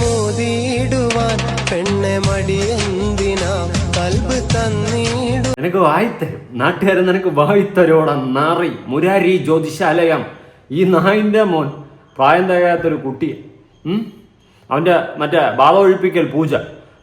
മോതിയിടുവാൻ പെണ്ണെ നിനക്ക് വായിത്തരും നാട്ടുകാരൻ നിനക്ക് വായിത്തരോട നാറി. മുരാരി ജ്യോതിഷാലയം ഈ നായിന്റെ മോൻ പ്രായം തികയാത്തൊരു കുട്ടിയെ ഉം? അവന്റെ മറ്റേ ബാധ ഒഴിപ്പിക്കൽ പൂജ.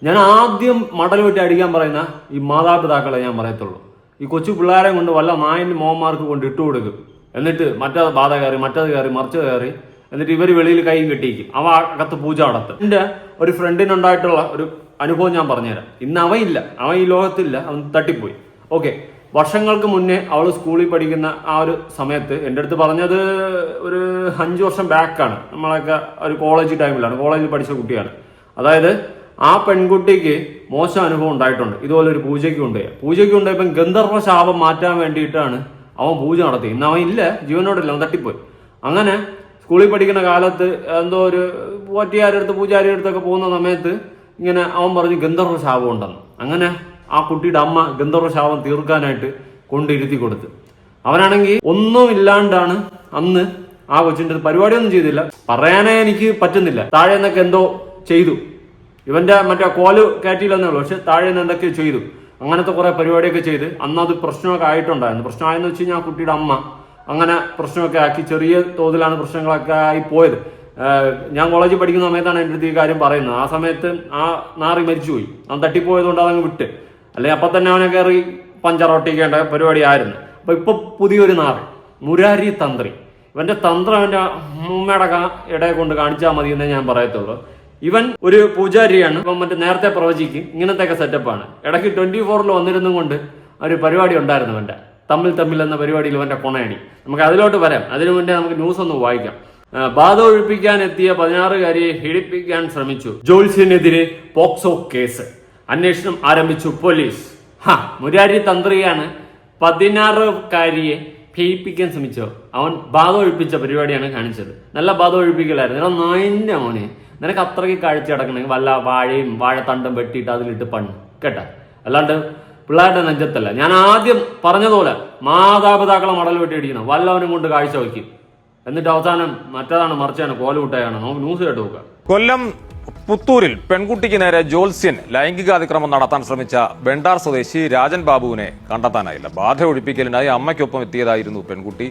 ഞാൻ ആദ്യം മടൽ വെട്ടി അടിക്കാൻ പറയുന്ന ഈ മാതാപിതാക്കളെ ഞാൻ പറയത്തുള്ളൂ. ഈ കൊച്ചു പിള്ളേരെ കൊണ്ട് വല്ല നായന്റെ മോന്മാർക്ക് കൊണ്ട് ഇട്ടു കൊടുക്കും എന്നിട്ട് മറ്റേ ബാധ കയറി മറ്റേത് കയറി മറിച്ചത് കയറി എന്നിട്ട് ഇവർ വെളിയിൽ കൈയും കെട്ടിയിരിക്കും. അവ അകത്ത് പൂജ നടത്തും. എന്റെ ഒരു ഫ്രണ്ടിനുണ്ടായിട്ടുള്ള ഒരു അനുഭവം ഞാൻ പറഞ്ഞുതരാം. ഇന്ന് അവയില്ല അവൻ ഈ ലോകത്തില്ല അവൻ തട്ടിപ്പോയി. ഓക്കെ. വർഷങ്ങൾക്ക് മുന്നേ അവൾ സ്കൂളിൽ പഠിക്കുന്ന ആ ഒരു സമയത്ത് എന്റെ അടുത്ത് പറഞ്ഞത് ഒരു അഞ്ച് വർഷം ബാക്കാണ്. നമ്മളൊക്കെ ഒരു കോളേജ് ടൈമിലാണ്. കോളേജിൽ പഠിച്ച കുട്ടിയാണ്. അതായത് ആ പെൺകുട്ടിക്ക് മോശം അനുഭവം ഉണ്ടായിട്ടുണ്ട്. ഇതുപോലെ ഒരു പൂജയ്ക്ക് കൊണ്ടുപോയി. പൂജയ്ക്ക് കൊണ്ടുപോയപ്പം ഗന്ധർവ ശാപം മാറ്റാൻ വേണ്ടിയിട്ടാണ് അവൻ പൂജ നടത്തി ഇന്ന് അവൻ ഇല്ല. ജീവനോടില്ല അവൻ തട്ടിപ്പോയി. അങ്ങനെ സ്കൂളിൽ പഠിക്കുന്ന കാലത്ത് എന്തോ ഒരു പോറ്റിയാരുടെ അടുത്ത് പൂജാരിയുടെ അടുത്തൊക്കെ പോകുന്ന സമയത്ത് ഇങ്ങനെ അവൻ പറഞ്ഞു ഗന്ധർവ ശാപം ഉണ്ടെന്ന്. അങ്ങനെ ആ കുട്ടിയുടെ അമ്മ ഗന്ധർവ ശാപം തീർക്കാനായിട്ട് കൊണ്ടിരുത്തി കൊടുത്ത്. അവനാണെങ്കിൽ ഒന്നും ഇല്ലാണ്ടാണ് അന്ന് ആ കൊച്ചിന്റെ പരിപാടിയൊന്നും ചെയ്തില്ല. പറയാനേ എനിക്ക് പറ്റുന്നില്ല. താഴെ നിന്നൊക്കെ എന്തോ ചെയ്തു. ഇവന്റെ മറ്റേ കോൽ കയറ്റിയില്ലെന്നേ ഉള്ളൂ പക്ഷെ താഴെ നിന്ന് എന്തൊക്കെയോ ചെയ്തു. അങ്ങനത്തെ കുറെ പരിപാടിയൊക്കെ ചെയ്ത് അന്ന് അത് പ്രശ്നമൊക്കെ ആയിട്ടുണ്ടായിരുന്നു. പ്രശ്നമായെന്ന് വെച്ച് കഴിഞ്ഞാൽ ആ കുട്ടിയുടെ അമ്മ അങ്ങനെ പ്രശ്നമൊക്കെ ആക്കി ചെറിയ തോതിലാണ് പ്രശ്നങ്ങളൊക്കെ ആയി പോയത്. ഞാൻ കോളേജിൽ പഠിക്കുന്ന സമയത്താണ് എന്റെ അടുത്ത് ഈ കാര്യം പറയുന്നത്. ആ സമയത്ത് ആ നാറി മരിച്ചുപോയി. അവൻ തട്ടിപ്പോയതുകൊണ്ട് അതങ്ങ് വിട്ട്. അല്ലെങ്കിൽ അപ്പം തന്നെ അവനെ കയറി പഞ്ചറൊട്ടിക്കേണ്ട പരിപാടി ആയിരുന്നു അപ്പൊ ഇപ്പൊ പുതിയൊരു നാറി. മുരാരി തന്ത്രി. ഇവന്റെ തന്ത്രം അവന്റെ അമ്മയുടെ ഇടയെ കൊണ്ട് കാണിച്ചാൽ മതി എന്നേ ഞാൻ പറയത്തുള്ളൂ. ഇവൻ ഒരു പൂജാരിയാണ്. ഇപ്പം മറ്റേ നേരത്തെ പ്രവചിക്കും. ഇങ്ങനത്തെയൊക്കെ സെറ്റപ്പാണ് ഇടയ്ക്ക് ട്വന്റി ഫോറിൽ വന്നിരുന്നും കൊണ്ട് ഒരു പരിപാടി ഉണ്ടായിരുന്നു അവന്റെ തമ്മിൽ തമ്മിൽ എന്ന പരിപാടിയിൽ ഇവന്റെ കൊണയണി. നമുക്ക് അതിലോട്ട് വരാം. അതിനു മുന്നേ നമുക്ക് ന്യൂസ് ഒന്ന് വായിക്കാം. ബാധ ഒഴിപ്പിക്കാൻ എത്തിയ പതിനാറുകാരിയെ ഹിടിപ്പിക്കാൻ ശ്രമിച്ചു. ജോത്സ്യനെതിരെ പോക്സോ കേസ്. അന്വേഷണം ആരംഭിച്ചു പോലീസ്. ഹാ മുരാരി തന്ത്രിയാണ് പതിനാറുകാരിയെ ഭീപ്പിക്കാൻ ശ്രമിച്ചോ അവൻ ബാധ ഒഴിപ്പിച്ച പരിപാടിയാണ് കാണിച്ചത്. നല്ല ബാധ ഒഴിപ്പിക്കലായിരുന്നു. എടാ മോനെ. നിനക്ക് അത്രയ്ക്ക് കാഴ്ച കിടക്കണമെങ്കിൽ വല്ല വാഴയും വാഴത്തണ്ടും വെട്ടിയിട്ട് അതിലിട്ട് പണ് കേട്ടാ? അല്ലാണ്ട് പിള്ളേരുടെ നെഞ്ചത്തല്ല. ഞാൻ ആദ്യം പറഞ്ഞതുപോലെ മാതാപിതാക്കളെ മടൽ വെട്ടി അടിക്കണം വല്ലവനും കൊണ്ട് കാഴ്ച വയ്ക്കും. എന്നിട്ട് അവസാനം മറ്റേതാണ് മറിച്ചാണ് കോലുകുട്ടയാണ് നമുക്ക് ന്യൂസ് കേട്ട് നോക്കാം കൊല്ലം പുത്തൂരിൽ പെൺകുട്ടിക്ക് നേരെ ജോത്സ്യൻ ലൈംഗികാതിക്രമം നടത്താൻ ശ്രമിച്ച വെണ്ടാർ സ്വദേശി രാജൻ ബാബുവിനെ കണ്ടെത്താനായില്ല. ബാധ ഒഴിപ്പിക്കലിനായി അമ്മയ്ക്കൊപ്പം എത്തിയതായിരുന്നു പെൺകുട്ടി.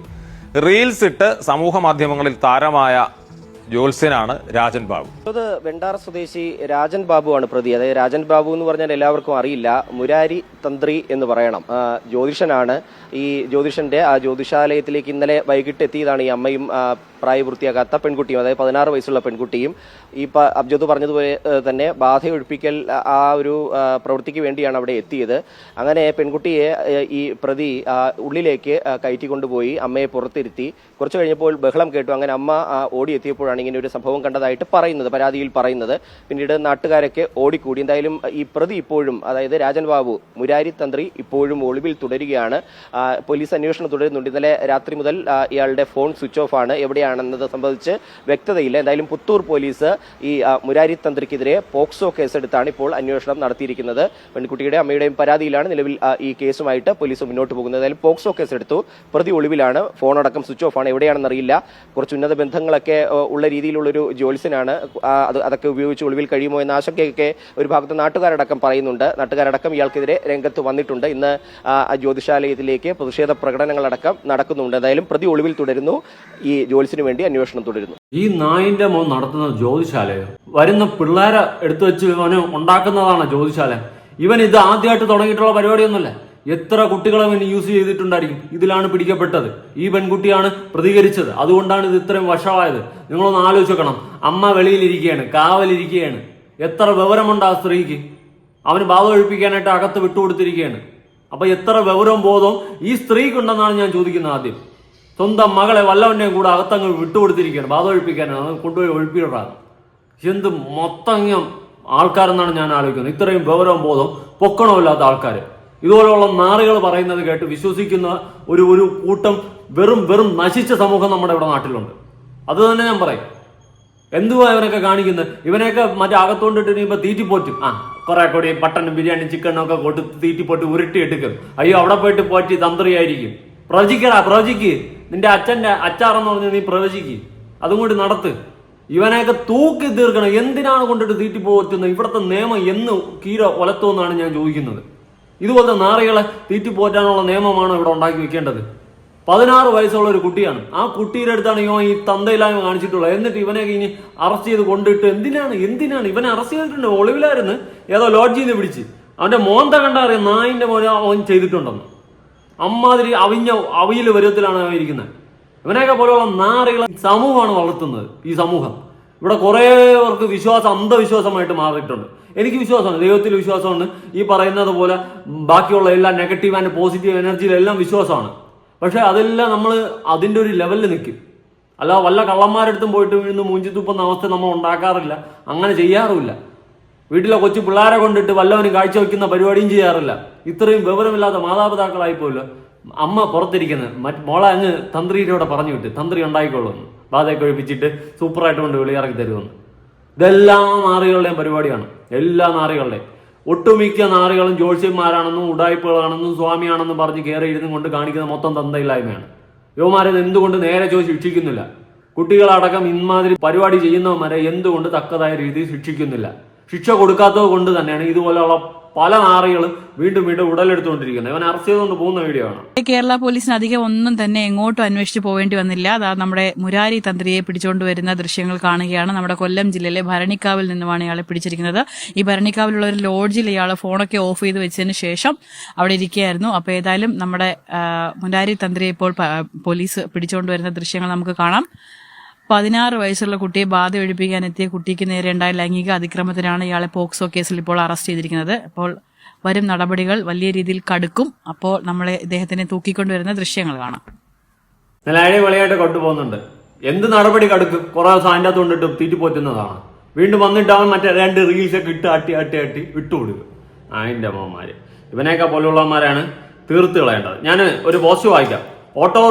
റീൽസ് ഇട്ട് സമൂഹ മാധ്യമങ്ങളിൽ താരമായ ജോത്സ്യനാണ് രാജൻ ബാബു. അത് വെണ്ടാർ സ്വദേശി രാജൻ ബാബുവാണ് പ്രതി. അതായത് രാജൻ ബാബു എന്ന് പറഞ്ഞാൽ എല്ലാവർക്കും അറിയില്ല. മുരാരി തന്ത്രി എന്ന് പറയണം. ജ്യോതിഷനാണ്. ഈ ജ്യോതിഷന്റെ ആ ജ്യോതിഷാലയത്തിലേക്ക് ഇന്നലെ വൈകിട്ട് എത്തിയതാണ് ഈ അമ്മയും പ്രായപൂർത്തിയാകാത്ത പെൺകുട്ടിയും അതായത് പതിനാറ് വയസ്സുള്ള പെൺകുട്ടിയും. ഈ അബ്ജദ് പറഞ്ഞതുപോലെ തന്നെ ബാധയൊഴിപ്പിക്കൽ ആ, ഒരു പ്രവൃത്തിക്ക് വേണ്ടിയാണ് അവിടെ എത്തിയത്. അങ്ങനെ പെൺകുട്ടിയെ ഈ പ്രതി ഉള്ളിലേക്ക് കയറ്റിക്കൊണ്ടുപോയി അമ്മയെ പുറത്തിരുത്തി. കുറച്ചു കഴിഞ്ഞപ്പോൾ ബഹളം കേട്ടു. അങ്ങനെ അമ്മ ഓടിയെത്തിയപ്പോഴാണ് ഇങ്ങനെ ഒരു സംഭവം കണ്ടതായിട്ട് പറയുന്നത് പരാതിയിൽ പറയുന്നത്. പിന്നീട് നാട്ടുകാരൊക്കെ ഓടിക്കൂടി. എന്തായാലും ഈ പ്രതി ഇപ്പോഴും അതായത് രാജൻ ബാബു മുരാരി തന്ത്രി ഇപ്പോഴും ഒളിവിൽ തുടരുകയാണ്. പോലീസ് അന്വേഷണം തുടരുന്നുണ്ട്. ഇന്നലെ രാത്രി മുതൽ ഇയാളുടെ ഫോൺ സ്വിച്ച് ഓഫ് ആണ്. എവിടെയാണെന്നത് സംബന്ധിച്ച് വ്യക്തതയില്ല. എന്തായാലും പുത്തൂർ പോലീസ് ഈ മുരാരി തന്ത്രിക്കെതിരെ പോക്സോ കേസെടുത്താണ് ഇപ്പോൾ അന്വേഷണം നടത്തിയിരിക്കുന്നത്. പെൺകുട്ടിയുടെ അമ്മയുടെയും പരാതിയിലാണ് നിലവിൽ ഈ കേസുമായിട്ട് പോലീസ് മുന്നോട്ട് പോകുന്നത്. എന്തായാലും പോക്സോ കേസെടുത്തു. പ്രതി ഒളിവിലാണ്. ഫോൺ അടക്കം സ്വിച്ച് ഓഫ് ആണ്. എവിടെയാണെന്ന് അറിയില്ല. കുറച്ച് ഉന്നത ബന്ധങ്ങളൊക്കെ ഉള്ള രീതിയിലുള്ളൊരു ജോലിസിനാണ് അത് അതൊക്കെ ഉപയോഗിച്ച് ഒളിവിൽ കഴിയുമോ എന്ന ആശങ്കയൊക്കെ ഒരു ഭാഗത്ത് നാട്ടുകാരടക്കം പറയുന്നുണ്ട്. നാട്ടുകാരടക്കം ഇയാൾക്കെതിരെ രംഗത്ത് വന്നിട്ടുണ്ട്. ഇന്ന് ആ, ജ്യോതിഷാലയത്തിലേക്ക് പ്രതിഷേധ പ്രകടനങ്ങളടക്കം നടക്കുന്നുണ്ട്. എന്തായാലും പ്രതി ഒളിവിൽ തുടരുന്നു. ഈ ജോലിസിന് വേണ്ടി അന്വേഷണം തുടരുന്നു. ഈ നായിന്റെ മോൻ നടത്തുന്ന ജ്യോതിശാലയോ? വരുന്ന പിള്ളേരെ എടുത്തു വെച്ച് അവന് ഉണ്ടാക്കുന്നതാണ് ജ്യോതിശാല. ഇവൻ ഇത് ആദ്യമായിട്ട് തുടങ്ങിയിട്ടുള്ള പരിപാടിയൊന്നുമല്ല. എത്ര കുട്ടികളെ യൂസ് ചെയ്തിട്ടുണ്ടായിരിക്കും. ഇതിലാണ് പിടിക്കപ്പെട്ടത്. ഈ പെൺകുട്ടിയാണ് പ്രതികരിച്ചത്. അതുകൊണ്ടാണ് ഇത് ഇത്രയും വശമായത് നിങ്ങളൊന്ന് ആലോചിക്കണം അമ്മ വെളിയിലിരിക്കുകയാണ്. കാവലിരിക്കുകയാണ്. എത്ര വിവരമുണ്ട് ആ സ്ത്രീക്ക്? അവന് ബാധ ഒഴിപ്പിക്കാനായിട്ട് അകത്ത് വിട്ടുകൊടുത്തിരിക്കുകയാണ്. അപ്പൊ എത്ര വിവരവും ബോധവും ഈ സ്ത്രീക്കുണ്ടെന്നാണ് ഞാൻ ചോദിക്കുന്നത് ആദ്യം. സ്വന്തം മകളെ വല്ലവന്റെയും കൂടെ അകത്തങ്ങ് വിട്ടുകൊടുത്തിരിക്കുകയാണ്. ബാധ ഒഴിപ്പിക്കാനാണ്. കൊണ്ടുപോയി ഒഴിപ്പിടാണ് എന്ത് മൊത്തം ആൾക്കാരെന്നാണ് ഞാൻ ആലോചിക്കുന്നത്. ഇത്രയും വിവരവും ബോധം പൊക്കണമില്ലാത്ത ആൾക്കാർ ഇതുപോലെയുള്ള നാറുകൾ പറയുന്നത് കേട്ട് വിശ്വസിക്കുന്ന ഒരു ഒരു കൂട്ടം വെറും വെറും നശിച്ച സമൂഹം നമ്മുടെ ഇവിടെ നാട്ടിലുണ്ട്. അത് തന്നെ ഞാൻ പറയും. എന്തുവാ ഇവനൊക്കെ കാണിക്കുന്നത്? ഇവനെയൊക്കെ മറ്റേ അകത്തോണ്ടിട്ട് ഇനിയിപ്പോ തീറ്റിപ്പോറ്റും. ആ കുറെ കൂടി പട്ടനും ബിരിയാണി ചിക്കനും ഒക്കെ തീറ്റിപ്പോട്ട് ഉരുട്ടി എടുക്കും അയ്യോ അവിടെ പോയിട്ട് പോറ്റി തന്ത്രിയായിരിക്കും. പ്രവചിക്കടാ പ്രവചിക്ക്. നിന്റെ അച്ഛന്റെ അച്ചാറെന്ന് പറഞ്ഞ് നീ പ്രവചിക്ക്. അതും കൂടി നടത്ത്. ഇവനെയൊക്കെ തൂക്കി തീർക്കണം. എന്തിനാണ് കൊണ്ടിട്ട് തീറ്റി പോറ്റുന്നത്? ഇവിടുത്തെ നിയമം എന്ന് കീര ഒലത്തുമെന്നാണ് ഞാൻ ചോദിക്കുന്നത്. ഇതുപോലത്തെ നാറികളെ തീറ്റി പോറ്റാനുള്ള നിയമമാണ് ഇവിടെ ഉണ്ടാക്കി വെക്കേണ്ടത്? പതിനാറ് വയസ്സുള്ള ഒരു കുട്ടിയാണ്. ആ കുട്ടിയുടെ അടുത്താണ് ഇവൻ ഈ തന്തയില്ലായ്മ കാണിച്ചിട്ടുള്ളത്. എന്നിട്ട് ഇവനെ ഇനി അറസ്റ്റ് ചെയ്ത് കൊണ്ടിട്ട് എന്തിനാണ് എന്തിനാണ്? ഇവനെ അറസ്റ്റ് ചെയ്തിട്ടുണ്ട്. ഒളിവിലായിരുന്നു. ഏതോ ലോഡ്ജിൽ നിന്ന് പിടിച്ച്. അവന്റെ മോന്ത കണ്ടാ അറിയാം? നായിന്റെ മോനെ അവൻ ചെയ്തിട്ടുണ്ടെന്ന്. അമ്മാതിരി അവിഞ്ഞ അവിയിൽ വരുവത്തിലാണ് അവൻ ഇരിക്കുന്നത്. ഇവനെയൊക്കെ പോലെയുള്ള നാറികളെ സമൂഹമാണ് വളർത്തുന്നത് ഈ സമൂഹം. ഇവിടെ കുറേ പേർക്ക് വിശ്വാസം അന്ധവിശ്വാസമായിട്ട് മാറിയിട്ടുണ്ട്. എനിക്ക് വിശ്വാസമാണ് ദൈവത്തിൽ വിശ്വാസമാണ് ഈ പറയുന്നത് പോലെ ബാക്കിയുള്ള എല്ലാ നെഗറ്റീവ് ആൻഡ് പോസിറ്റീവ് എനർജിയിലെല്ലാം വിശ്വാസമാണ്. പക്ഷെ അതെല്ലാം നമ്മൾ അതിന്റെ ഒരു ലെവലിൽ നിൽക്കും അല്ല വല്ല കള്ളന്മാരടുത്തും പോയിട്ട് വീഴുന്ന മൂഞ്ചി തുപ്പുന്ന അവസ്ഥ നമ്മൾ ഉണ്ടാക്കാറില്ല. അങ്ങനെ ചെയ്യാറുമില്ല. വീട്ടിലെ കൊച്ചു പിള്ളേരെ കൊണ്ടിട്ട് വല്ലവനും കാഴ്ചവെക്കുന്ന പരിപാടിയും ചെയ്യാറില്ല. ഇത്രയും വിവരമില്ലാത്ത മാതാപിതാക്കളായി പോലും അമ്മ പുറത്തിരിക്കുന്നത് മറ്റ് മോളെ അങ്ങ് തന്ത്രിയുടെ പറഞ്ഞു വിട്ട് തന്ത്രി ഉണ്ടായിക്കോളും ബാധയൊക്കെ ഒഴിപ്പിച്ചിട്ട് സൂപ്പറായിട്ട് കൊണ്ട് വെളിയിറക്കി തരുമെന്ന്. ഇതെല്ലാം നാറികളുടെയും പരിപാടിയാണ്. എല്ലാ നാറികളുടെയും. ഒട്ടുമിക്ക നാറികളും ജോത്സ്യന്മാരാണെന്നും ഉടായ്പകളാണെന്നും സ്വാമിയാണെന്നും പറഞ്ഞ് കയറി ഇരുന്നും കൊണ്ട് കാണിക്കുന്ന മൊത്തം തന്തയില്ലായ്മയാണ്. യുവമാരെ എന്തുകൊണ്ട് നേരെ ചോദിച്ച് ശിക്ഷിക്കുന്നില്ല? കുട്ടികളടക്കം ഇമാതിരി പരിപാടി ചെയ്യുന്നവന്മാരെ എന്തുകൊണ്ട് തക്കതായ രീതിയിൽ ശിക്ഷിക്കുന്നില്ല? ശിക്ഷ കൊടുക്കാത്തത് കൊണ്ട് തന്നെയാണ് ഇതുപോലെയുള്ള പല നാറികളും വീണ്ടും വീണ്ടും ഉടലെടുത്തുകൊണ്ടിരിക്കുന്നത്. ഇവൻ അറസ്റ്റ് ചെയ്തുകൊണ്ട് പോകുന്ന വീഡിയോ ആണ്. കേരള പോലീസിന് അധികം ഒന്നും തന്നെ എങ്ങോട്ടും അന്വേഷിച്ചു പോവേണ്ടി വന്നില്ല. അതാ നമ്മുടെ മുരാരി തന്ത്രിയെ പിടിച്ചുകൊണ്ട് വരുന്ന ദൃശ്യങ്ങൾ കാണുകയാണ്. നമ്മുടെ കൊല്ലം ജില്ലയിലെ ഭരണിക്കാവിൽ നിന്നുമാണ് ഇയാളെ പിടിച്ചിരിക്കുന്നത്. ഈ ഭരണിക്കാവിലുള്ള ഒരു ലോഡ്ജിൽ ഇയാൾ ഫോണൊക്കെ ഓഫ് ചെയ്ത് വെച്ചതിന് ശേഷം അവിടെ ഇരിക്കുകയായിരുന്നു. അപ്പോൾ ഏതായാലും നമ്മുടെ മുരാരി തന്ത്രിയെ ഇപ്പോൾ പോലീസ് പിടിച്ചുകൊണ്ട് വരുന്ന ദൃശ്യങ്ങൾ നമുക്ക് കാണാം. പതിനാറ് വയസ്സുള്ള കുട്ടിയെ ബാധ ഒഴിപ്പിക്കാൻ എത്തിയ കുട്ടിക്ക് നേരെ ഉണ്ടായ ലൈംഗിക അതിക്രമത്തിനാണ് ഇയാളെ പോക്സോ കേസിൽ ഇപ്പോൾ അറസ്റ്റ് ചെയ്തിരിക്കുന്നത്. അപ്പോൾ വരും നടപടികൾ വലിയ രീതിയിൽ കടുക്കും. അപ്പോൾ നമ്മളെ ഇദ്ദേഹത്തിനെ തൂക്കിക്കൊണ്ടുവരുന്ന ദൃശ്യങ്ങൾ കാണാം. വളയായിട്ട് കൊണ്ടുപോകുന്നുണ്ട്. എന്ത് നടപടി കടുക്കും? കുറെ ദിവസം അതിന്റെ അകത്ത് കൊണ്ടിട്ട് തീറ്റിപ്പോറ്റുന്നതാണ് വീണ്ടും വന്നിട്ട് അവൻ മറ്റേ രണ്ട് റീൽസ് ഒക്കെ ഇട്ട് അട്ടി അട്ടി അട്ടി വിട്ടുകൊടുക്കും അതിന്റെ അമ്മമാര്. ഇവനെയൊക്കെ പോലുള്ളവന്മാരാണ് തീർത്ത് കളയേണ്ടത്. ഞാൻ ഒരു പോസ്റ്റ് വായിക്കാം. ഓട്ടോ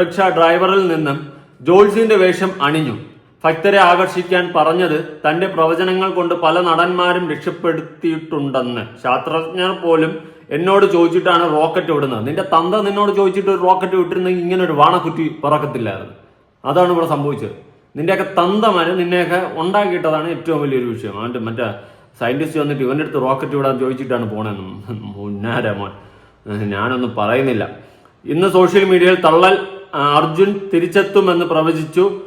റിക്ഷ ഡ്രൈവറിൽ നിന്നും ജോൾസിന്റെ വേഷം അണിഞ്ഞു. ഭക്തരെ ആകർഷിക്കാൻ പറഞ്ഞത് തന്റെ പ്രവചനങ്ങൾ കൊണ്ട് പല നടന്മാരും രക്ഷപ്പെടുത്തിയിട്ടുണ്ടെന്ന്. ശാസ്ത്രജ്ഞർ പോലും എന്നോട് ചോദിച്ചിട്ടാണ് റോക്കറ്റ് വിടുന്നത്. നിന്റെ തന്ത നിന്നോട് ചോദിച്ചിട്ട് ഒരു റോക്കറ്റ് വിട്ടിരുന്നെങ്കിൽ ഇങ്ങനെ ഒരു വാണക്കുറ്റി പറക്കത്തില്ലായിരുന്നു. അതാണ് ഇവിടെ സംഭവിച്ചത്. നിന്റെയൊക്കെ തന്തമാര് നിന്നെയൊക്കെ ഉണ്ടാക്കിയിട്ടതാണ് ഏറ്റവും വലിയൊരു വിഷയം. അവന്റെ മറ്റേ സയന്റിസ്റ്റ് വന്നിട്ട് ഇവന്റെ അടുത്ത് റോക്കറ്റ് വിടാൻ ചോദിച്ചിട്ടാണ് പോണെന്ന്. മുന്നാരമോൻ ഞാനൊന്നും പറയുന്നില്ല. ഇന്ന് സോഷ്യൽ മീഡിയയിൽ തള്ളൽ അർജുൻ തിരിച്ചെത്തുമെന്ന് പ്രവചിച്ചു.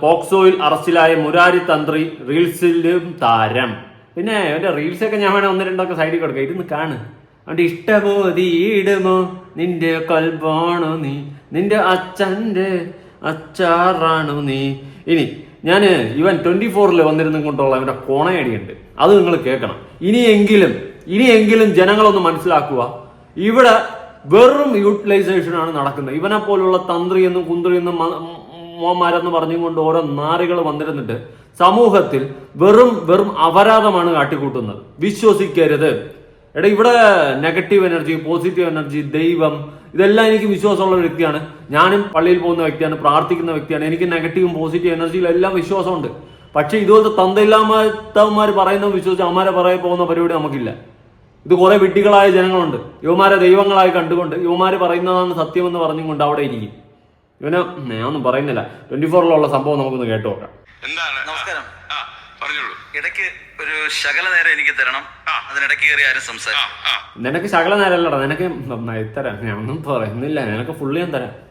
പോക്സോയിൽ അറസ്റ്റിലായ മുരാരി തന്ത്രി റീൽസിലും താരം. പിന്നെ അവന്റെ റീൽസൊക്കെ ഞാൻ വേണം ഒന്ന് രണ്ടൊക്കെ സൈഡിൽ കൊടുക്കുക ഇരുന്ന് കാണ്. അവന്റെ ഇഷ്ടമോ തീടുമോ നിന്റെ കൽബാണോ നീ? നിന്റെ അച്ഛന്റെ അച്ചാറാണോ നീ? ഇനി ഞാൻ ഇവൻ ട്വന്റി ഫോറിൽ വന്നിരുന്നു കൊണ്ടുള്ള അവന്റെ കോണയടിയുണ്ട് അത് നിങ്ങൾ കേൾക്കണം. ഇനിയെങ്കിലും ഇനിയെങ്കിലും ജനങ്ങളൊന്ന് മനസ്സിലാക്കുക. ഇവിടെ വെറും യൂട്ടിലൈസേഷൻ ആണ് നടക്കുന്നത്. ഇവനെ പോലുള്ള തന്ത്രി എന്നും കുന്ത്രി എന്നും മോമാരെന്ന് പറഞ്ഞും കൊണ്ട് ഓരോ നാറികൾ വന്നിരുന്നിട്ട് സമൂഹത്തിൽ വെറും വെറും അപരാധമാണ് കാട്ടിക്കൂട്ടുന്നത്. വിശ്വസിക്കരുത്. എടാ ഇവിടെ നെഗറ്റീവ് എനർജി പോസിറ്റീവ് എനർജി ദൈവം ഇതെല്ലാം എനിക്ക് വിശ്വാസമുള്ള വ്യക്തിയാണ്. ഞാനും പള്ളിയിൽ പോകുന്ന വ്യക്തിയാണ് പ്രാർത്ഥിക്കുന്ന വ്യക്തിയാണ്. എനിക്ക് നെഗറ്റീവും പോസിറ്റീവ് എനർജിയിലും എല്ലാം വിശ്വാസമുണ്ട്. പക്ഷെ ഇതുപോലത്തെ തന്തയില്ലാത്തവന്മാർ പറയുന്ന വിശ്വസിച്ച് അമ്മാരെ പറയാൻ പോകുന്ന പരിപാടി നമുക്കില്ല. ഇത് കുറെ വിഡ്ഢികളായ ജനങ്ങളുണ്ട്. യുവമാരെ ദൈവങ്ങളായി കണ്ടുകൊണ്ട് യുവമാര് പറയുന്നതാണ് സത്യമെന്ന് പറഞ്ഞുകൊണ്ട് അവിടെ ഇരിക്കും. ഇവന് ഒന്നും പറയുന്നില്ല. ട്വന്റി ഫോറിലുള്ള സംഭവം നമുക്കൊന്ന് കേട്ടു നോക്കാം. എന്താണ്? നമസ്കാരം. ആ പറഞ്ഞോളൂ. ഇടയ്ക്ക് ഒരു ശകല നേരം എനിക്ക് തരണം. അതിനിടയ്ക്ക് കയറി ആരും സംസാരിക്കും. നിനക്ക് ശകല നേരല്ലടാ നിനക്ക് തരാം. ഞാനൊന്നും പറയുന്നില്ല. നിനക്ക് ഫുള്ള് ഞാൻ തരാം.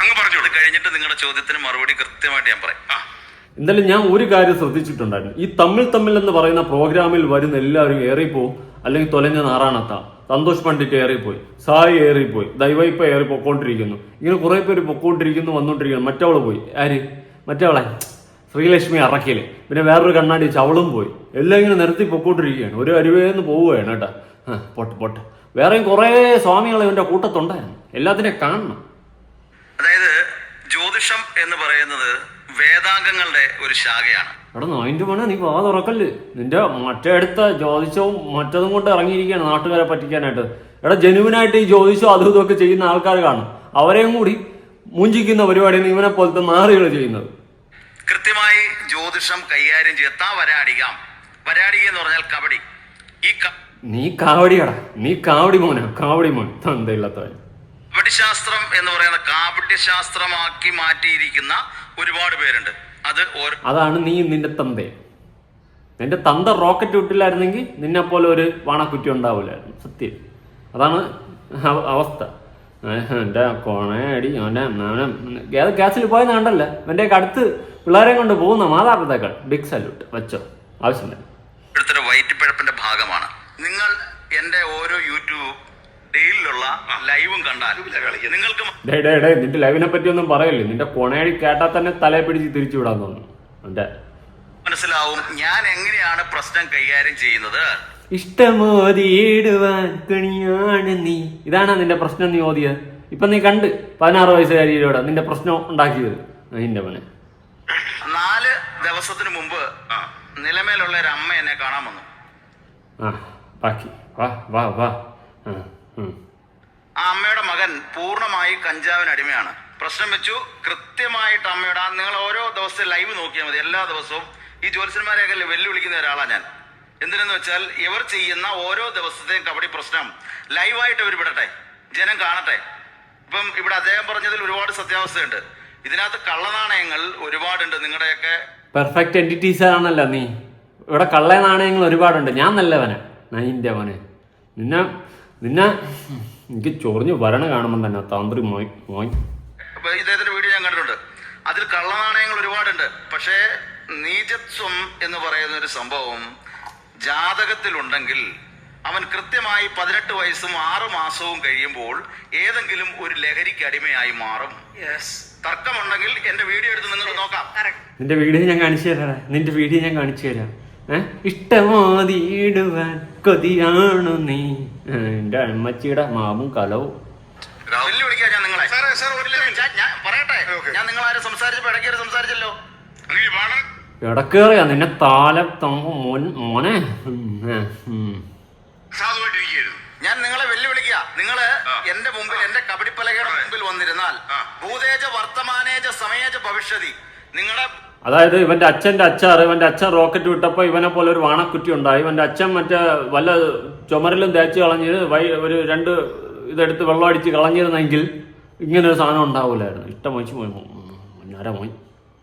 അങ്ങ് പറഞ്ഞോളൂ. ഇത് കഴിഞ്ഞിട്ട് നിങ്ങളുടെ ചോദ്യത്തിന് മറുപടി കൃത്യമായിട്ട് ഞാൻ പറയാം. എന്തായാലും ഞാൻ ഒരു കാര്യം ശ്രദ്ധിച്ചിട്ടുണ്ടായിരുന്നു. ഈ തമ്മിൽ തമ്മിൽ എന്ന് പറയുന്ന പ്രോഗ്രാമിൽ വരുന്ന എല്ലാവരും ഏറിപ്പോവും. അല്ലെങ്കിൽ തൊലഞ്ഞ നാറാണത്ത സന്തോഷ് പണ്ഡിറ്റ് ഏറിപ്പോയി. സായി ഏറിപ്പോയി. ദൈവയിപ്പ ഏറി പൊക്കോണ്ടിരിക്കുന്നു. ഇങ്ങനെ കുറെ പേര് പൊക്കോണ്ടിരിക്കുന്നു വന്നോണ്ടിരിക്കുന്നു. മറ്റവൾ പോയി. ആര്? മറ്റവളെ? ശ്രീലക്ഷ്മി അറക്കിൽ. പിന്നെ വേറൊരു കണ്ണാടി ചവളും പോയി. എല്ലാം ഇങ്ങനെ നിരത്തി പൊക്കോണ്ടിരിക്കുകയാണ്. ഒരു അരുവേന്ന് പോവുകയാണ് കേട്ടാ. പൊട്ട് പോട്ടെ. വേറെയും കുറേ സ്വാമികൾ ഇവന്റെ കൂട്ടത്തുണ്ടായിരുന്നു. എല്ലാത്തിനെ കാണണം. അതായത് ജ്യോതിഷം എന്ന് പറയുന്നത് വേദാംഗങ്ങളുടെ ഒരു ശാഖയാണ്. എടാ മണ നീ വാ തുറക്കല്ല്. നിന്റെ മറ്റേ അടുത്ത ജ്യോതിഷവും മറ്റതും കൊണ്ട് ഇറങ്ങിയിരിക്കുകയാണ് നാട്ടുകാരെ പറ്റിക്കാനായിട്ട്. എടാ ജനുവിനായിട്ട് ഈ ജ്യോതിഷവും അതും ഇതൊക്കെ ചെയ്യുന്ന ആൾക്കാർ കാണും. അവരെയും കൂടി മുഞ്ചിക്കുന്ന പരിപാടിയാണ് ഇവനെ പോലത്തെ നാറികൾ ചെയ്യുന്നത്. കൃത്യമായി ജ്യോതിഷം കൈകാര്യം ചെയ്യത്താ വരാടികാം. വരാടിക എന്ന് പറഞ്ഞാൽ കബഡി. ഈ നീ കാവടിയാടാ. നീ കാവടി മോനാ. കാവടി മോൻ. തന്തയില്ലാത്തവൻ. കബഡി ശാസ്ത്രം എന്ന് പറയുന്ന കാപട്യ ശാസ്ത്രമാക്കി മാറ്റിയിരിക്കുന്ന ഒരുപാട് പേരുണ്ട്. അത് അതാണ് നീ നിന്റെ തന്ത. നിന്റെ തന്ത റോക്കറ്റ് വിട്ടില്ലായിരുന്നെങ്കിൽ നിന്നെ പോലെ ഒരു വാണക്കുറ്റി ഉണ്ടാവില്ലായിരുന്നു. സത്യം. അതാണ് അവസ്ഥ. എന്റെ കൊണയടി അവന്റെ ഏത് ഗ്യാസിൽ പോയെന്ന് കണ്ടല്ല? എന്റെ അടുത്ത് പിള്ളേരെ കൊണ്ട് പോകുന്ന മാതാപിതാക്കൾ. ബിഗ് സല്യൂട്ട് വെച്ചോ. ആവശ്യമില്ല. വയറ്റിപ്പിഴപ്പിന്റെ ഭാഗമാണ്. നിങ്ങൾ എന്റെ ഓരോ യൂട്യൂബ് ഡെയിലുള്ള ലൈവും കണ്ടാൽ നിങ്ങൾക്ക് ഡേ ഡേ ഡേ നിന്റെ ലൈവിനെ പറ്റി ഒന്നും പറയല്ലേ? നിന്റെ കൊണയടി കേട്ടാൽ തന്നെ തലയെ പിടിച്ച് തിരിച്ചു വിടാൻ തോന്നുന്നു മനസ്സിലാവും. ഞാൻ എങ്ങനെയാണ് പ്രശ്നം കൈകാര്യം ചെയ്യുന്നത്? ഇഷ്ടമോതിയിടുവാൻ കണിയാണ് നീ. ഇതാണ് നിന്റെ പ്രശ്നം നീ ഓതിയത്? ഇപ്പൊ നീ കണ്ട് പതിനാറ് വയസ്സുകാരിയിലൂടെ നിന്റെ പ്രശ്നം ഉണ്ടാക്കിയത്. നിന്റെ മോനെ. നാല് ദിവസത്തിന് മുമ്പ് നിലമേലുള്ള ഒരു അമ്മ എന്നെ കാണാൻ വന്നു. ആ ബാക്കി. വാ വാ വാ. ആ. ആ അമ്മയുടെ മകൻ പൂർണമായി കഞ്ചാവിന് അടിമയാണ്. പ്രശ്നം വെച്ചു. കൃത്യമായിട്ട് അമ്മയുടെ നിങ്ങൾ ഓരോ ദിവസത്തെ ലൈവ് നോക്കിയാൽ മതി. എല്ലാ ദിവസവും ഈ ജ്യോത്സ്യന്മാരെയൊക്കെ വെല്ലുവിളിക്കുന്ന ഒരാളാണ് ഞാൻ. എന്തിനെന്ന് വെച്ചാൽ ഇവർ ചെയ്യുന്ന ഓരോ ദിവസത്തെയും കബഡി പ്രശ്നം ലൈവായിട്ട് ഇവർ വിടട്ടെ ജനം കാണട്ടെ. ഇപ്പം ഇവിടെ അദ്ദേഹം പറഞ്ഞതിൽ ഒരുപാട് സത്യാവസ്ഥയുണ്ട്. ഇതിനകത്ത് കള്ളനാണയങ്ങൾ ഒരുപാടുണ്ട്. നിങ്ങളുടെയൊക്കെ പെർഫെക്റ്റ് എന്റിറ്റീസ് ആണല്ലോ നീ. ഇവിടെ കള്ള നാണയങ്ങൾ ഒരുപാടുണ്ട്. ഞാൻ നല്ലവനെ. നൈന്റെ മോനെ. നിന്നെ നിന്നെ എനിക്ക് ചൊറിഞ്ഞു വരണ കാണുമ്പോൾ തന്നെ താന്ത്രി മോയ് മോയ് ഇദ്ദേഹത്തിന്റെ വീഡിയോ ഞാൻ കണ്ടിട്ടുണ്ട്. അതിൽ കള്ളനാണയങ്ങൾ ഒരുപാടുണ്ട്. പക്ഷേ നീചത്വം എന്ന് പറയുന്ന ഒരു സംഭവം ജാതകത്തിലുണ്ടെങ്കിൽ അവൻ കൃത്യമായി പതിനെട്ട് വയസ്സും ആറ് മാസവും കഴിയുമ്പോൾ ഏതെങ്കിലും ഒരു ലഹരിക്ക് അടിമയായി മാറും. തർക്കമുണ്ടെങ്കിൽ എന്റെ വീഡിയോ എടുത്ത് നിങ്ങൾ നോക്കാം. നിന്റെ വീഡിയോ ഞാൻ കാണിച്ചു തരാം. നിന്റെ വീഡിയോ ഞാൻ കാണിച്ചു തരാം. ഇഷ്ടമാതിടുവാൻ ഇഷ്ടമോതിയിടുവാൻ കൊതിയാണു നീ? എന്റെ അമ്മച്ചിയുടെ മാവും കലവും. ഞാൻ നിങ്ങളെ. ഞാൻ- ഞാൻ പറയട്ടെ. ഞാൻ നിങ്ങളാരും സംസാരിച്ചപ്പോ ഇടയ്ക്ക് സംസാരിച്ചല്ലോ. ഇടക്കേറിയാ നിന്നെ താല മോനെ. ഞാൻ നിങ്ങളെ വെല്ലുവിളിക്കുക നിങ്ങൾ എന്റെ മുമ്പിൽ എന്റെ കബഡിപ്പലകയുടെ മുമ്പിൽ വന്നിരുന്നാൽ ഭൂതേജ വർത്തമാനേജ സമയേജ ഭവിഷ്യതി നിങ്ങളുടെ അതായത് ഇവന്റെ അച്ഛന്റെ അച്ചാർ ഇവന്റെ അച്ഛൻ റോക്കറ്റ് വിട്ടപ്പോൾ ഇവനെ പോലെ ഒരു വാണക്കുറ്റി ഉണ്ടായി. ഇവന്റെ അച്ഛൻ മറ്റേ വല്ല ചുമരിലും തേച്ച് കളഞ്ഞ് വൈ ഒരു രണ്ട് ഇതെടുത്ത് വെള്ളം അടിച്ച് കളഞ്ഞിരുന്നെങ്കിൽ ഇങ്ങനെ ഒരു സാധനം ഉണ്ടാവൂലായിരുന്നു. ഇഷ്ടം വെച്ച് പോയി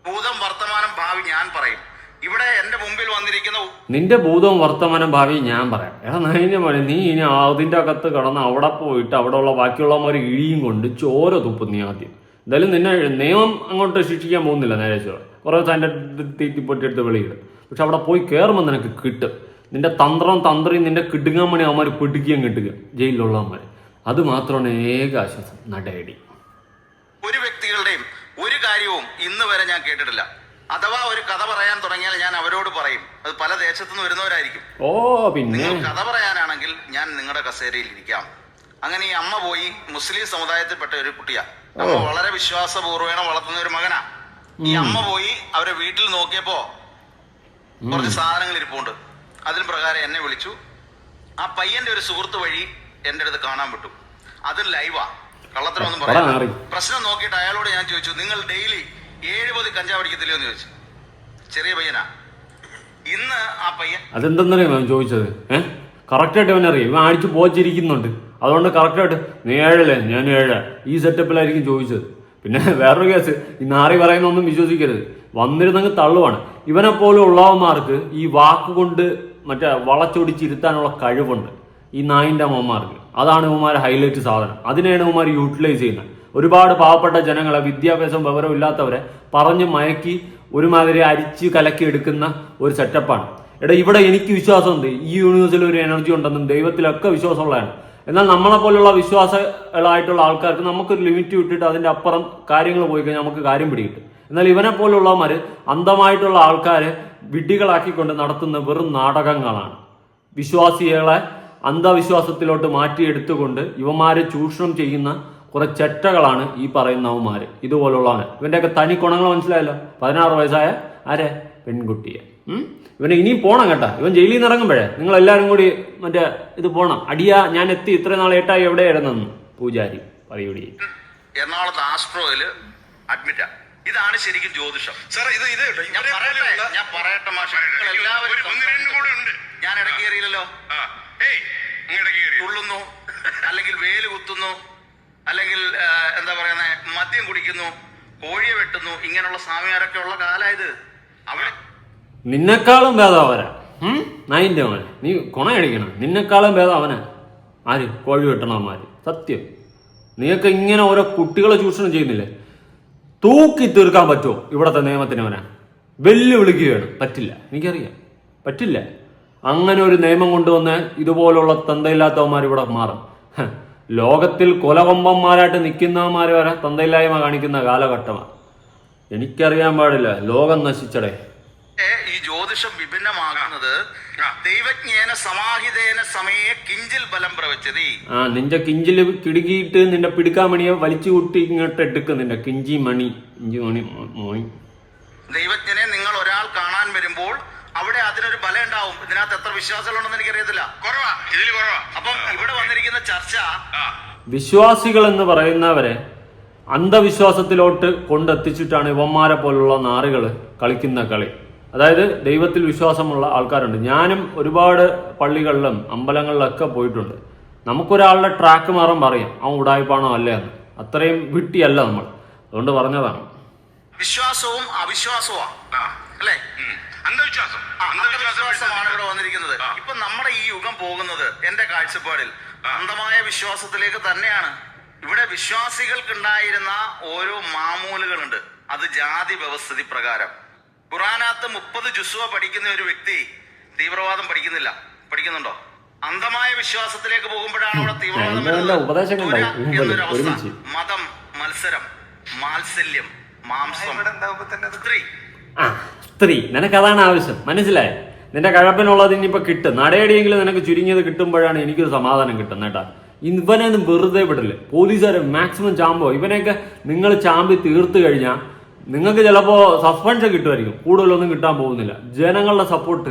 ഭൂതം വർത്തമാനം ഭാവി ഞാൻ പറയും. ഇവിടെ എന്റെ മുമ്പിൽ വന്നിരിക്കുന്ന നിന്റെ ഭൂതവും വർത്തമാനം ഭാവി ഞാൻ പറയാം. എടാ നൈന്റെ മോനെ നീ ഇനി അതിന്റെ അകത്ത് കിടന്ന് അവിടെ പോയിട്ട് അവിടെ ഉള്ള ബാക്കിയുള്ളവന്മാരെ ഇഴിയും കൊണ്ട് ചോര തുപ്പും നീ ആദ്യം. എന്തായാലും നിന്നെ നിയമം അങ്ങോട്ട് ശിക്ഷിക്കാൻ പോകുന്നില്ല നേരെ കുറേ തന്റെ തീറ്റി പൊട്ടിയെടുത്ത് വെളിയിടും. പക്ഷെ അവിടെ പോയി കയറുമ്പോൾ നിനക്ക് കിട്ടും. നിന്റെ തന്ത്രം തന്ത്രി നിന്റെ കിടുങ്ങാമണി അവന്മാർ പിടിക്കുകയും കിട്ടുക ജയിലിലുള്ളവന്മാർ അത് മാത്രമാണ് ഏക ആശ്വാസം. നടയടി. ഒരു വ്യക്തികളുടെയും ഒരു കാര്യവും ഇന്ന് വരെ ഞാൻ കേട്ടിട്ടില്ല. അഥവാ ഒരു കഥ പറയാൻ തുടങ്ങിയാൽ ഞാൻ അവരോട് പറയും. അത് പല ദേശത്തു നിന്ന് വരുന്നവരായിരിക്കും. ഓ പിന്നെ? നിങ്ങൾ കഥ പറയാനാണെങ്കിൽ ഞാൻ നിങ്ങളുടെ കസേരയിൽ ഇരിക്കാം. അങ്ങനെ ഈ അമ്മ പോയി മുസ്ലിം സമുദായത്തിൽപ്പെട്ട ഒരു കുട്ടിയാ. അമ്മ വളരെ വിശ്വാസപൂർവേണ വളർത്തുന്ന ഒരു മകനാ. ഈ അമ്മ പോയി അവരെ വീട്ടിൽ നോക്കിയപ്പോ കുറച്ച് സാധനങ്ങൾ ഇരിപ്പുണ്ട്. അതിന് പ്രകാരം എന്നെ വിളിച്ചു. ആ പയ്യന്റെ ഒരു സുഹൃത്ത് വഴി എന്റെ അടുത്ത് കാണാൻ വിട്ടു. അത് ലൈവാ കള്ളത്തരമൊന്നും പറയാം പ്രശ്നം നോക്കിയിട്ട് അയാളോട് ഞാൻ ചോദിച്ചു നിങ്ങൾ ഡെയിലി ഏഴ് പതി കഞ്ചാവ് അടിക്കത്തില്ലയോ എന്ന് ചോദിച്ചു. ചെറിയ പയ്യനാ. ഇന്ന് ആ പയ്യൻ അതെന്തെന്നറിയാം ചോദിച്ചത്? ഏഹ് കറക്റ്റായിട്ട് അവൻ അറിയാം ഇവൻ അടിച്ച് പോച്ചിരിക്കുന്നുണ്ട്. അതുകൊണ്ട് കറക്റ്റായിട്ട് നീ ഏഴല്ലേ ഞാൻ ഏഴ്. ഈ സെറ്റപ്പിലായിരിക്കും ചോദിച്ചത്. പിന്നെ വേറൊരു കേസ് ഈ നാറി പറയുന്നൊന്നും വിശ്വസിക്കരുത്. വന്നിരുന്നെങ്കിൽ തള്ളുവാണ്. ഇവനെ പോലെ ഉള്ളവന്മാർക്ക് ഈ വാക്കുകൊണ്ട് മറ്റേ വളച്ചൊടിച്ചിരുത്താനുള്ള കഴിവുണ്ട്. ഈ നായിന്റെ അമ്മമാർക്ക്. അതാണ് ഇവന്മാരെ ഹൈലൈറ്റ് സാധനം. അതിനെയാണ് ഇവന്മാർ യൂട്ടിലൈസ് ചെയ്യുന്നത്. ഒരുപാട് പാവപ്പെട്ട ജനങ്ങളെ വിദ്യാഭ്യാസം വിവരം ഇല്ലാത്തവരെ പറഞ്ഞ് മയക്കി ഒരുമാതിരി അരിച്ച് കലക്കി എടുക്കുന്ന ഒരു സെറ്റപ്പാണ് എടാ ഇവിടെ എനിക്ക് വിശ്വാസമുണ്ട്. ഈ യൂണിവേഴ്സിൽ ഒരു എനർജി ഉണ്ടെന്നും ദൈവത്തിലൊക്കെ വിശ്വാസമുള്ളതാണ്. എന്നാൽ നമ്മളെ പോലുള്ള വിശ്വാസങ്ങളായിട്ടുള്ള ആൾക്കാർക്ക് നമുക്കൊരു ലിമിറ്റ് വിട്ടിട്ട് അതിന്റെ അപ്പുറം കാര്യങ്ങൾ പോയി കഴിഞ്ഞാൽ നമുക്ക് കാര്യം പിടികിട്ടും. എന്നാൽ ഇവനെ പോലുള്ളവന്മാർ അന്ധമായിട്ടുള്ള ആൾക്കാരെ വിഡ്ഢികളാക്കിക്കൊണ്ട് നടത്തുന്ന വെറും നാടകങ്ങളാണ്. വിശ്വാസികളെ അന്ധവിശ്വാസത്തിലോട്ട് മാറ്റിയെടുത്തുകൊണ്ട് ഇവന്മാരെ ചൂഷണം ചെയ്യുന്ന കുറെ ചെറ്റകളാണ് ഈ പറയുന്നവന്മാര് ഇതുപോലുള്ളവന് ഇവന്റെയൊക്കെ തനി ഗുണങ്ങൾ മനസ്സിലായല്ലോ. പതിനാറ് വയസ്സായ ആരെ? പെൺകുട്ടിയെ? ഇവനെ ഇനിയും പോണം കേട്ടോ. ഇവൻ ജയിലിൽ നിന്ന് ഇറങ്ങുമ്പോഴേ നിങ്ങൾ എല്ലാവരും കൂടി മറ്റേ ഇത് പോണം. അടിയാ ഞാൻ എത്തി. ഇത്ര നാൾ ഏട്ടായി എവിടെയായിരുന്നു പൂജാരി പറയൂടി എറണാകുളത്ത് ആസ്ട്രോയിൽ അഡ്മിറ്റാ. ഇതാണ് ശരിക്കും ജ്യോതിഷം. ഇത് ഇത് ഞാൻ പറയട്ടെ ഞാൻ പറയട്ടെ മാഷ. നിങ്ങൾ എല്ലാവരും ഞാൻ ഇടയ്ക്ക് കയറിയില്ലല്ലോ? തുള്ളുന്നു അല്ലെങ്കിൽ വേൽ കുത്തുന്നു അല്ലെങ്കിൽ എന്താ പറയുന്നത് മദ്യം കുടിക്കുന്നു കോഴിയെ വെട്ടുന്നു ഇങ്ങനെയുള്ള സ്വാമിമാരൊക്കെ ഉള്ള കാലായത് അവിടെ നിന്നെക്കാളും ഭേദം അവനാ. നൈന്റെ നായിന്റെ അവൻ നീ കുണയടിക്കണം. നിന്നെക്കാളും ഭേദം അവനാ. ആര്? കോഴി വെട്ടണവന്മാര്. സത്യം. നീയൊക്കെ ഇങ്ങനെ ഓരോ കുട്ടികളെ ചൂഷണം ചെയ്യുന്നില്ലേ? തൂക്കി തീർക്കാൻ പറ്റുമോ ഇവിടത്തെ നിയമത്തിന് അവനാ? വെല്ലുവിളിക്കുകയാണ്. പറ്റില്ല. എനിക്കറിയാം. പറ്റില്ല. അങ്ങനെ ഒരു നിയമം കൊണ്ടുവന്ന് ഇതുപോലുള്ള തന്തയില്ലാത്തവന്മാർ ഇവിടെ മാറും. ലോകത്തിൽ കൊലകൊമ്പന്മാരായിട്ട് നിൽക്കുന്നവന്മാർ വരെ തന്തയില്ലായ്മ കാണിക്കുന്ന കാലഘട്ടമാണ്. എനിക്കറിയാൻ പാടില്ല. ലോകം നശിച്ചടേ. ഈ ജ്യോതിഷം വിഭിന്നമാകുന്നത് ദൈവജ്ഞേന സമാഹിതേന സമയെ കിഞ്ചിൽ ബലം പ്രവച്ചതി. ആ നിന്റെ കിഞ്ചിൽ കിടുകിയിട്ട് നിന്റെ പിടുക്കാമണിയെ വലിച്ചു കൂട്ടി ഇങ്ങോട്ട് എടുക്കും നിന്റെ കിഞ്ചി മണി. കിഞ്ചി മണി മോയി. ദൈവജ്ഞനെ നിങ്ങൾ ഒരാൾ കാണാൻ വരുമ്പോൾ അവിടെ അതിനൊരു ബലം ഉണ്ടാവും. ഇതിനകത്ത് എത്ര വിശ്വാസങ്ങളുണ്ടെന്ന് എനിക്കറിയത്തില്ല. കുറവാ ഇതിൽ കുറവാ. അപ്പം ഇവിടെ വന്നിരിക്കുന്ന ചർച്ച വിശ്വാസികൾ എന്ന് പറയുന്നവരെ അന്ധവിശ്വാസത്തിലോട്ട് കൊണ്ടെത്തിച്ചിട്ടാണ് ഇവന്മാരെ പോലുള്ള നാറുകൾ കളിക്കുന്ന കളി. അതായത് ദൈവത്തിൽ വിശ്വാസമുള്ള ആൾക്കാരുണ്ട്. ഞാനും ഒരുപാട് പള്ളികളിലും അമ്പലങ്ങളിലൊക്കെ പോയിട്ടുണ്ട്. നമുക്കൊരാളുടെ ട്രാക്ക് മാറാൻ പറയാം അവൻ ഉടായ്പാണോ അല്ലേ? എന്ന്. അത്രയും വിട്ടിയല്ല നമ്മൾ. അതുകൊണ്ട് പറഞ്ഞതാണ്. വിശ്വാസവും അവിശ്വാസവും അല്ലേ? അന്ധവിശ്വാസം. അന്ധവിശ്വാസമാണ് ഇവിടെ വന്നിരിക്കുന്നത്. ഇപ്പൊ നമ്മുടെ ഈ യുഗം പോകുന്നത് എന്റെ കാഴ്ചപ്പാടിൽ. അന്ധമായ വിശ്വാസത്തിലേക്ക് തന്നെയാണ്. ഇവിടെ വിശ്വാസികൾക്കുണ്ടായിരുന്ന ഓരോ മാമൂലുകളുണ്ട്. അത് ജാതി വ്യവസ്ഥിതി പ്രകാരം. ഖുറാനകത്ത് മുപ്പത് ജുസുവ പഠിക്കുന്ന ഒരു വ്യക്തി തീവ്രവാദം പഠിക്കുന്നില്ല. പഠിക്കുന്നുണ്ടോ? അന്ധമായ വിശ്വാസത്തിലേക്ക് പോകുമ്പോഴാണ് അവിടെ തീവ്രവാദം. മതം മത്സരം മാത്സല്യം മാംസം. സ്ത്രീ. ആ സ്ത്രീ. നിനക്ക് അതാണ് ആവശ്യം. മനസ്സിലായി? നിന്റെ കഴപ്പിനുള്ളത് ഇനിയിപ്പോ കിട്ടും. നടയടിയെങ്കിലും നിനക്ക് ചുരുങ്ങിയത് കിട്ടുമ്പോഴാണ് എനിക്കൊരു സമാധാനം കിട്ടുന്നത് കേട്ടാ. ഇവനൊന്നും വെറുതെ വിടില്ല പോലീസുകാർ മാക്സിമം ചാമ്പോ. ഇവനെയൊക്കെ നിങ്ങൾ ചാമ്പി തീർത്തു കഴിഞ്ഞാൽ നിങ്ങൾക്ക് ചിലപ്പോൾ സസ്പെൻഷൻ കിട്ടുമായിരിക്കും. കൂടുതലൊന്നും കിട്ടാൻ പോകുന്നില്ല. ജനങ്ങളുടെ സപ്പോർട്ട്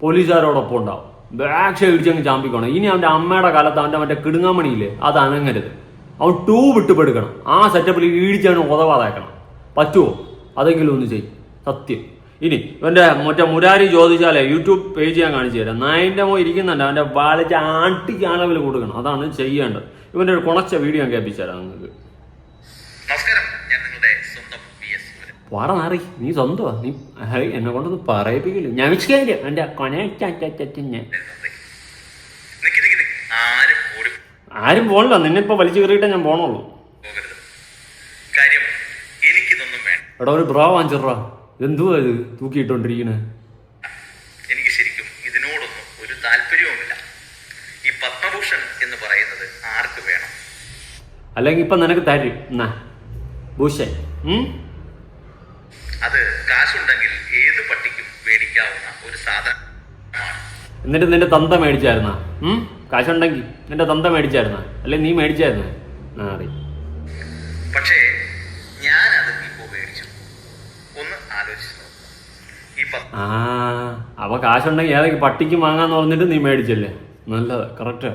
പോലീസുകാരോടൊപ്പം ഉണ്ടാവും. ബാക്ഷ ഇടിച്ചങ്ങ് ചാമ്പിക്കണം. ഇനി അവന്റെ അമ്മയുടെ കാലത്ത് അവന്റെ മറ്റേ കിടുങ്ങാമണിയില്ലേ അത് അനങ്ങരുത്. അവൻ ടൂ വിട്ടുപെടുക്കണം. ആ സെറ്റപ്പിൽ ഇടിച്ചവന് ഉതവാതാക്കണം. പറ്റുമോ അതെങ്കിലും ഒന്ന് ചെയ്യും. സത്യം. ഇനി ഇവന്റെ മറ്റേ മുരാരി ചോദിച്ചാലേ യൂട്യൂബ് പേജ് ഞാൻ കാണിച്ചു തരാം. നയന്റെ മോ ഇരിക്കുന്നുണ്ട്. അവന്റെ വാലിച്ച് ആട്ടിക്ക് അളവിൽ കൊടുക്കണം. അതാണ് ചെയ്യേണ്ടത്. ഇവന്റെ ഒരു കുണച്ച വീഡിയോ ഞാൻ കേൾപ്പിച്ചു തരാം നിങ്ങൾക്ക്. നമസ്കാരം ഞാൻ നിങ്ങളുടെ സ്വന്തം പി എസ് വാട നാറി നീ സ്വന്തമാ നീ ഹൈ എന്നെ കൊണ്ടൊന്ന് പറയിപ്പിക്കില്ല. ഞാൻ വിശ്വസിക്കില്ല ആരും പോണില്ല നിന്നെ ഇപ്പൊ വലിച്ചു കയറിയിട്ടേ ഞാൻ പോണുള്ളൂ. എടാ ഒരു ബ്രാ വാങ്ങിച്ചിട്രാ എന്തുവാ ഇത് തൂക്കിയിട്ടോണ്ടിരിക്കണേ? എനിക്ക് ശരിക്കും ഇതിനോടൊന്നും ഒരു താല്പര്യവുമില്ല. ഈ പത്മഭൂഷൺ എന്ന് പറയുന്നത് ആർക്ക് വേണം? അല്ലെങ്കിൽ ഇപ്പൊ നിനക്ക് തരും. എന്നാ ഭൂഷൺ. അത് കാശുണ്ടെങ്കിൽ ഏത് പട്ടിക്കും മേടിക്കാവുന്ന ഒരു സാധനമാണ് എന്നിട്ട് നിന്റെ തന്ത മേടിച്ചായിരുന്ന? കാശുണ്ടെങ്കിൽ നിന്റെ തന്ത മേടിച്ചായിരുന്ന? അല്ലെ നീ മേടിച്ചായിരുന്ന? പക്ഷേ പക്ഷേ ഞാനത് ഇപ്പോ മേടിച്ചു. ഒന്ന് ആലോചിച്ചു ആ അപ്പൊ കാശുണ്ടെങ്കിൽ ഏതൊക്കെ പട്ടിക്ക് വാങ്ങാന്ന് പറഞ്ഞിട്ട് നീ മേടിച്ചല്ലേ? നല്ലത് കറക്റ്റ്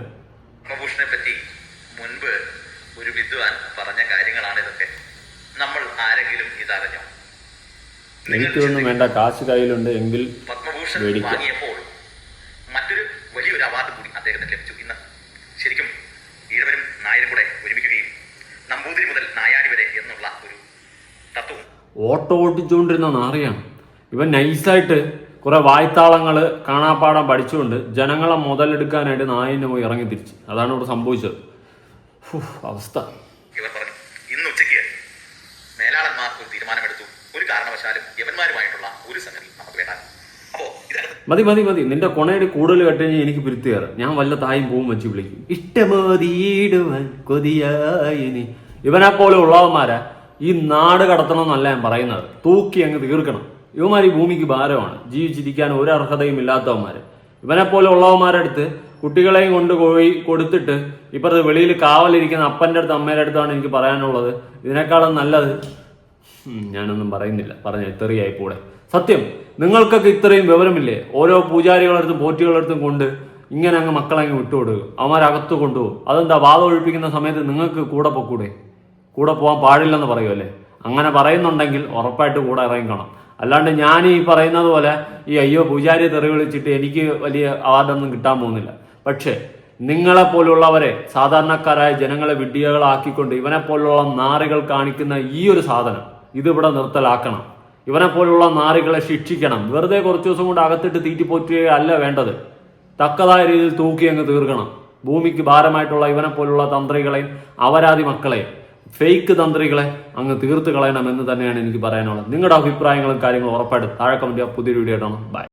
പത്മഭൂഷണെ പറ്റി മുൻപ് ഒരു വിദ്വാൻ പറഞ്ഞ കാര്യങ്ങളാണ് ഇതൊക്കെ നമ്മൾ ആരെങ്കിലും ഇതറിഞ്ഞോ? എനിക്കൊന്നും വേണ്ട കാശ് കയ്യിലുണ്ട് എങ്കിൽ പത്മഭൂഷൺ വാങ്ങിയപ്പോൾ മറ്റൊരു വലിയൊരു അവാർഡ് കൂടി അദ്ദേഹത്തിന് ലഭിച്ചു. ഇന്ന് ശരിക്കും ഈഴവരും നായരും കൂടെ ഒരുമിക്കുകയും നമ്പൂതിരി മുതൽ നായാടി വരെ എന്നുള്ള ഒരു തത്വവും ഓട്ടോ ഓട്ടിച്ചുകൊണ്ടിരുന്ന നാറിയാണ്. ഇവൻ നൈസായിട്ട് കുറെ വായ്ത്താളങ്ങൾ കാണാപ്പാടം പഠിച്ചുകൊണ്ട് ജനങ്ങളെ മുതലെടുക്കാനായിട്ട് നായിന്റെ പോയി ഇറങ്ങി തിരിച്ച്. അതാണ് ഇവിടെ സംഭവിച്ചത്. അവസ്ഥ ഇവർ പറഞ്ഞു ഇന്ന് ഉച്ചയ്ക്ക് മേലാളന്മാർ ഒരു തീരുമാനമെടുത്തു ഒരു കാരണവശാലും യവന്മാരുമായിട്ടുള്ള ഒരു സംഗതി നമുക്ക് വേണ്ട അപ്പോ ഇതിനകത്ത് മതി മതി മതി. നിന്റെ കൊണയുടെ കൂടുതൽ കട്ടുകഴിഞ്ഞാൽ എനിക്ക് പിരുത്തി കയറാം. ഞാൻ വല്ല തായും പൂവും വെച്ച് വിളിക്കും. ഇഷ്ടമതിയിടുവാൻ ഇവനെ പോലെ ഉള്ളവന്മാരാ ഈ നാട് കടത്തണം എന്നല്ല ഞാൻ പറയുന്നത്. തൂക്കി അങ്ങ് തീർക്കണം. ഇവന്മാർ ഈ ഭൂമിക്ക് ഭാരമാണ്. ജീവിച്ചിരിക്കാൻ ഒരു അർഹതയും ഇല്ലാത്തവന്മാര്. ഇവനെ പോലെ ഉള്ളവന്മാരുടെ അടുത്ത് കുട്ടികളെയും കൊണ്ട് പോയി കൊടുത്തിട്ട് ഇപ്പുറത്ത് വെളിയിൽ കാവലിരിക്കുന്ന അപ്പന്റെ അടുത്ത് അമ്മയുടെ അടുത്താണ് എനിക്ക് പറയാനുള്ളത്. ഇതിനേക്കാളും നല്ലത് ഞാനൊന്നും പറയുന്നില്ല. പറഞ്ഞ തെറിയായി കൂടെ സത്യം നിങ്ങൾക്കൊക്കെ ഇത്രയും വിവരമില്ലേ? ഓരോ പൂജാരികളടുത്തും പോറ്റികളടുത്തും കൊണ്ട് ഇങ്ങനെ അങ്ങ് മക്കളെ അങ്ങ് വിട്ടുകൊടുക്കും അവന്മാരകത്ത് കൊണ്ടുപോകും. അതെന്താ വാദം ഒഴിപ്പിക്കുന്ന സമയത്ത് നിങ്ങൾക്ക് കൂടെ പൊക്കൂടെ? കൂടെ പോകാൻ പാടില്ലെന്ന് പറയുമല്ലേ അങ്ങനെ പറയുന്നുണ്ടെങ്കിൽ ഉറപ്പായിട്ട് കൂടെ ഇറങ്ങിക്കണം. അല്ലാണ്ട് ഞാൻ ഈ പറയുന്നത് പോലെ ഈ അയ്യോ പൂജാരിയെ തെറി വിളിച്ചിട്ട് എനിക്ക് വലിയ അവാർഡൊന്നും കിട്ടാൻ പോകുന്നില്ല. പക്ഷേ നിങ്ങളെ പോലുള്ളവരെ സാധാരണക്കാരായ ജനങ്ങളെ വിഡ്ഢികളാക്കിക്കൊണ്ട് ഇവനെ പോലുള്ള നാറികൾ കാണിക്കുന്ന ഈ ഒരു സാധനം ഇതിവിടെ നിർത്തലാക്കണം. ഇവനെ പോലുള്ള നാറികളെ ശിക്ഷിക്കണം. വെറുതെ കുറച്ച് ദിവസം കൊണ്ട് അകത്തിട്ട് തീറ്റിപ്പോറ്റുകയല്ല വേണ്ടത്. തക്കതായ രീതിയിൽ തൂക്കി അങ്ങ് തീർക്കണം. ഭൂമിക്ക് ഭാരമായിട്ടുള്ള ഇവനെ പോലുള്ള തന്ത്രികളെയും അപരാധി മക്കളെയും ഫേക്ക് തന്ത്രികളെ അങ്ങ് തീർത്ത് കളയണം എന്ന് തന്നെയാണ് എനിക്ക് പറയാനുള്ളത്. നിങ്ങളുടെ അഭിപ്രായങ്ങളും കാര്യങ്ങളും ഉറപ്പായിട്ട് താഴെ കമന്റ്. പുതിയൊരു വീഡിയോ ആയിട്ടാണ് ബൈ